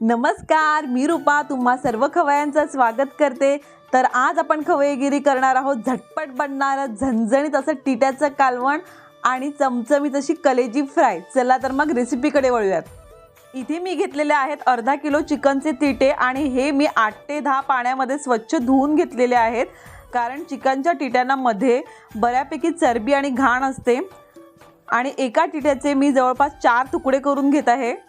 नमस्कार मी रूपा तुम्हा सर्व खवयांचं स्वागत करते. तर आज आपण खवयगिरी करणार आहोत. झटपट बनणारं झणझणीत असं टिट्याचं कालवण आणि चमचमीत अशी कलेजी फ्राय. चला तर मग रेसिपीकडे वळूयात. इथे मी घेतलेले आहेत अर्धा किलो चिकनचे तिटे आणि हे मी आठ ते दहा पाण्यामध्ये स्वच्छ धुवून घेतलेले आहेत. कारण चिकनच्या टिट्यांना मध्ये बऱ्यापैकी चरबी आणि घाण असते. आणि एका टिट्याचे मी जवळपास चार तुकडे करून घेत आहे.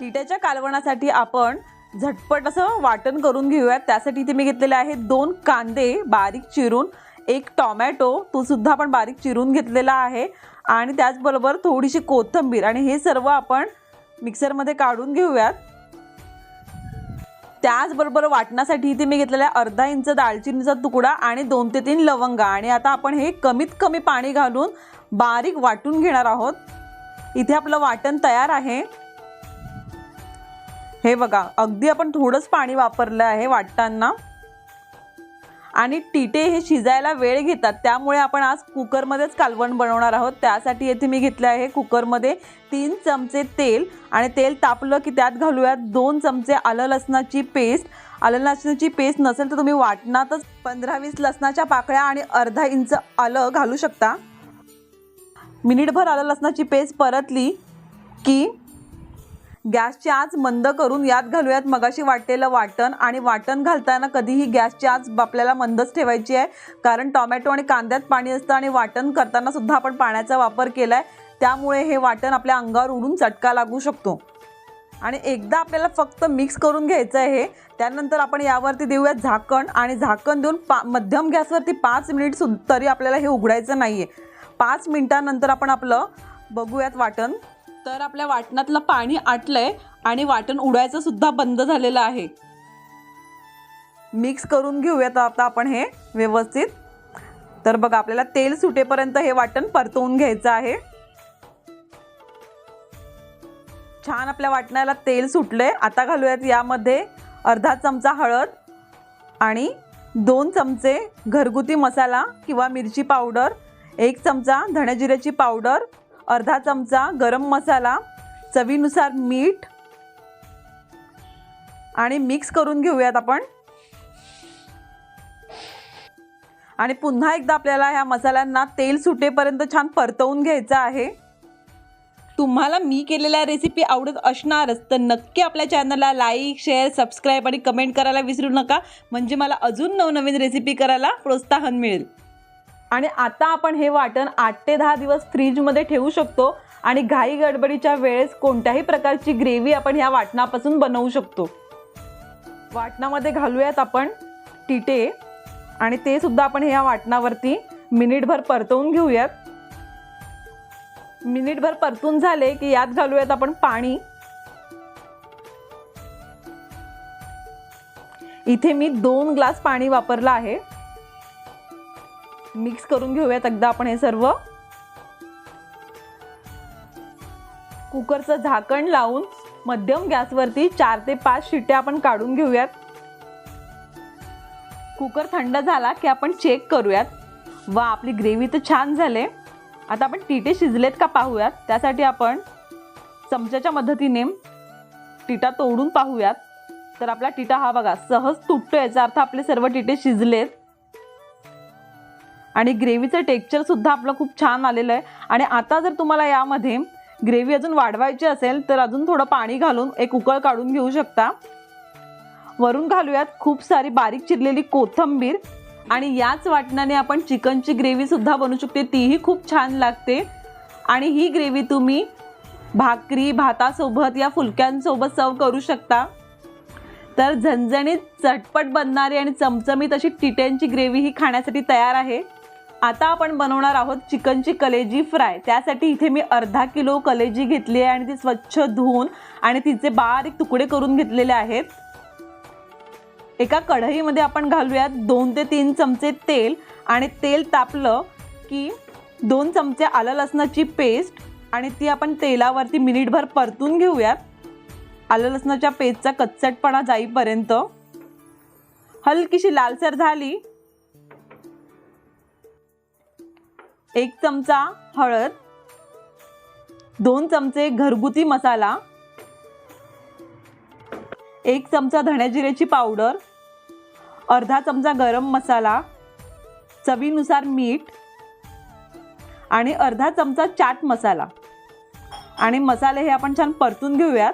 टिट्याच्या कालवणासाठी आपण झटपट असं वाटण करून घेऊयात. त्यासाठी इथे मी घेतलेले आहेत दोन कांदे बारीक चिरून एक टॉमॅटो तो सुद्धा आपण बारीक चिरून घेतलेला आहे. आणि त्याचबरोबर थोडीशी कोथिंबीर आणि हे सर्व आपण मिक्सरमध्ये काढून घेऊयात. त्याचबरोबर वाटण्यासाठी इथे मी घेतलेला आहे अर्धा इंच दालचिनीचा तुकडा आणि दोन ते तीन लवंगा. आणि आता आपण हे कमीत कमी पाणी घालून बारीक वाटून घेणार आहोत. इथे आपलं वाटण तयार आहे. हे बघा अगदी आपण थोडंच पाणी वापरलं आहे वाटताना. आणि टिटे हे शिजायला वेळ घेतात त्यामुळे आपण आज कुकरमध्येच कालवण बनवणार आहोत. त्यासाठी येथे मी घेतले आहे कुकरमध्ये तीन चमचे तेल आणि तेल तापलं की त्यात घालूयात दोन चमचे आलं लसणाची पेस्ट. आलं लसणाची पेस्ट नसेल तर तुम्ही वाटणातच पंधरा वीस लसणाच्या पाकळ्या आणि अर्धा इंच आलं घालू शकता. मिनिटभर आलं लसणाची पेस्ट परतली की गॅसची आच मंद करून यात घालूयात मगाशी वाटलेलं वाटण आणि वाटण घालताना कधीही गॅसची आच आपल्याला मंदच ठेवायची आहे. कारण टोमॅटो आणि कांद्यात पाणी असतं आणि वाटण करताना सुद्धा आपण पाण्याचा वापर केला आहे त्यामुळे हे वाटण आपल्या अंगावर उडून चटका लागू शकतो. आणि एकदा आपल्याला फक्त मिक्स करून घ्यायचं आहे हे त्यानंतर आपण यावरती देऊयात झाकण आणि झाकण देऊन पा मध्यम गॅसवरती पाच मिनिट सु तरी आपल्याला हे उघडायचं नाही आहे पाच मिनिटानंतर आपण आपलं बघूयात वाटण. तर आपल्या वाटणातलं पाणी आटलंय आणि वाटण उडायचं सुद्धा बंद झालेलं आहे. मिक्स करून घेऊयात आता आपण हे व्यवस्थित. तर बघा आपल्याला तेल सुटेपर्यंत हे वाटण परतवून घ्यायचं आहे. छान आपल्या वाटणाला तेल सुटलंय. आता घालूयात यामध्ये अर्धा चमचा हळद आणि दोन चमचे घरगुती मसाला किंवा मिरची पावडर एक चमचा धण्याजिऱ्याची पावडर अर्धा चमचा गरम मसाला चवीनुसार मीठ आणि मिक्स करून घेऊयात आपण. आणि पुन्हा एकदा आपल्याला ह्या मसाल्यांना तेल सुटेपर्यंत छान परतवून घ्यायचं आहे. तुम्हाला मी केलेल्या रेसिपी आवडत असणारच तर नक्की आपल्या चॅनलला लाईक शेअर सबस्क्राईब आणि कमेंट करायला विसरू नका. म्हणजे मला अजून नवनवीन रेसिपी करायला प्रोत्साहन मिळेल. आणि आता आपण हे वाटण आठ ते दहा दिवस फ्रीजमध्ये ठेवू शकतो आणि घाई गडबडीच्या वेळेस कोणत्याही प्रकारची ग्रेव्ही आपण ह्या वाटणापासून बनवू शकतो. वाटणामध्ये घालूयात आपण टिटे आणि ते सुद्धा आपण ह्या वाटणावरती मिनिटभर परतवून घेऊयात. मिनिटभर परतून झाले की यात घालूयात आपण पाणी. इथे मी दोन ग्लास पाणी वापरलं आहे. मिक्स करून घेऊयात एकदा आपण हे सर्व. कुकरचं झाकण लावून मध्यम गॅसवरती चार ते पाच शिट्या आपण काढून घेऊयात. कुकर थंड झाला की आपण चेक करूयात. वा आपली ग्रेव्ही तर छान झाले. आता आपण टिटे शिजलेत का पाहूयात. त्यासाठी आपण चमच्याच्या मदतीने टिटा तोडून पाहूयात. तर आपला टिटा हा बघा सहज तुटतो याचा अर्थ आपले सर्व टिटे शिजलेत. आणि ग्रेव्हीचं टेक्स्चरसुद्धा आपलं खूप छान आलेलं आहे. आणि आता जर तुम्हाला यामध्ये ग्रेव्ही अजून वाढवायची असेल तर अजून थोडं पाणी घालून एक उकळ काढून घेऊ शकता. वरून घालूयात खूप सारी बारीक चिरलेली कोथंबीर. आणि याच वाटणाने आपण चिकनची ग्रेव्हीसुद्धा बनवू शकते. तीही खूप छान लागते. आणि ही ग्रेव्ही तुम्ही भाकरी भातासोबत या फुलक्यांसोबत सर्व करू शकता. तर झणझणीत चटपट बनणारी आणि चमचमीत अशी टिट्यांची ग्रेव्ही ही खाण्यासाठी तयार आहे. आता आपण बनवणार आहोत चिकनची कलेजी फ्राय. त्यासाठी इथे मी अर्धा किलो कलेजी घेतली आहे आणि ती स्वच्छ धुवून आणि तिचे बारीक तुकडे करून घेतलेले आहेत. एका कढईमध्ये आपण घालूयात दोन ते तीन चमचे तेल आणि तेल तापलं की दोन चमचे आलं लसणाची पेस्ट आणि ती आपण तेलावरती मिनिटभर परतून घेऊयात. आलं लसणाच्या पेस्टचा कच्चटपणा जाईपर्यंत. हलकीशी लालसर झाली एक चमचा हळद दोन चमचे घरगुती मसाला एक चमचा धण्याजिऱ्याची पावडर अर्धा चमचा गरम मसाला चवीनुसार मीठ आणि अर्धा चमचा चाट मसाला. आणि मसाले हे आपण छान परतून घेऊयात.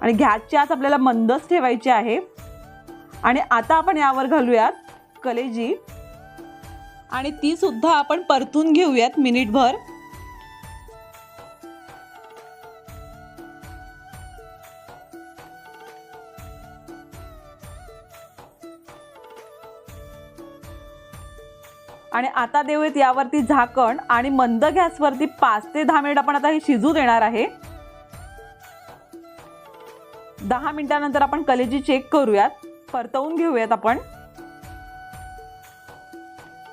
आणि गॅसची आस आपल्याला मंदच ठेवायची आहे. आणि आता आपण यावर घालूयात कलेजी. आणि ती सुद्धा आपण परतून घेऊयात मिनिटभर. आणि आता देऊयात यावरती झाकण आणि मंद गॅसवरती पाच ते दहा मिनिट आपण आता हे शिजू देणार आहे. दहा मिनिटानंतर आपण कलेजी चेक करूयात. परतवून घेऊयात आपण.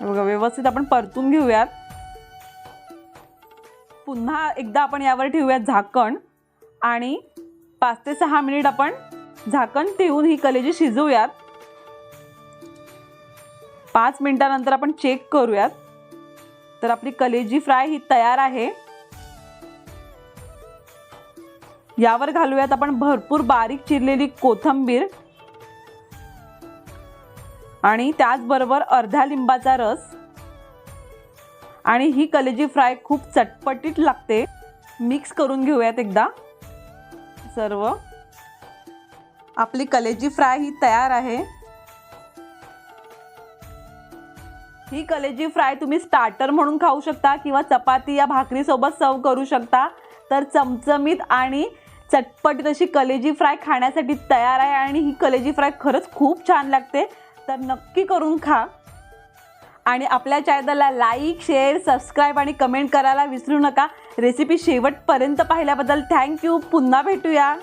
बघा व्यवस्थित आपण परतून घेऊयात. पुन्हा एकदा आपण यावर ठेवूयात झाकण. आणि पाच ते सहा मिनिट आपण झाकण ठेवून ही कलेजी शिजवूयात. पाच मिनिटानंतर आपण चेक करूयात. तर आपली कलेजी फ्राय ही तयार आहे. यावर घालूयात आपण भरपूर बारीक चिरलेली कोथंबीर. आणि त्याचबरोबर अर्ध्या लिंबाचा रस. आणि ही कलेजी फ्राय खूप चटपटीत लागते. मिक्स करून घेऊयात एकदा. सर्व. आपली कलेजी फ्राय ही तयार आहे. ही कलेजी फ्राय तुम्ही स्टार्टर म्हणून खाऊ शकता किंवा चपाती या भाकरीसोबत सर्व करू शकता. तर चमचमीत आणि चटपटीत अशी कलेजी फ्राय खाण्यासाठी तयार आहे आणि ही कलेजी फ्राय खरंच खूप छान लागते. तर नक्की करून खा. आणि आपल्या चॅनलला लाईक शेअर सबस्क्राईब आणि कमेंट करायला विसरू नका. रेसिपी शेवटपर्यंत पाहिल्याबद्दल थँक्यू पुन्हा भेटूया.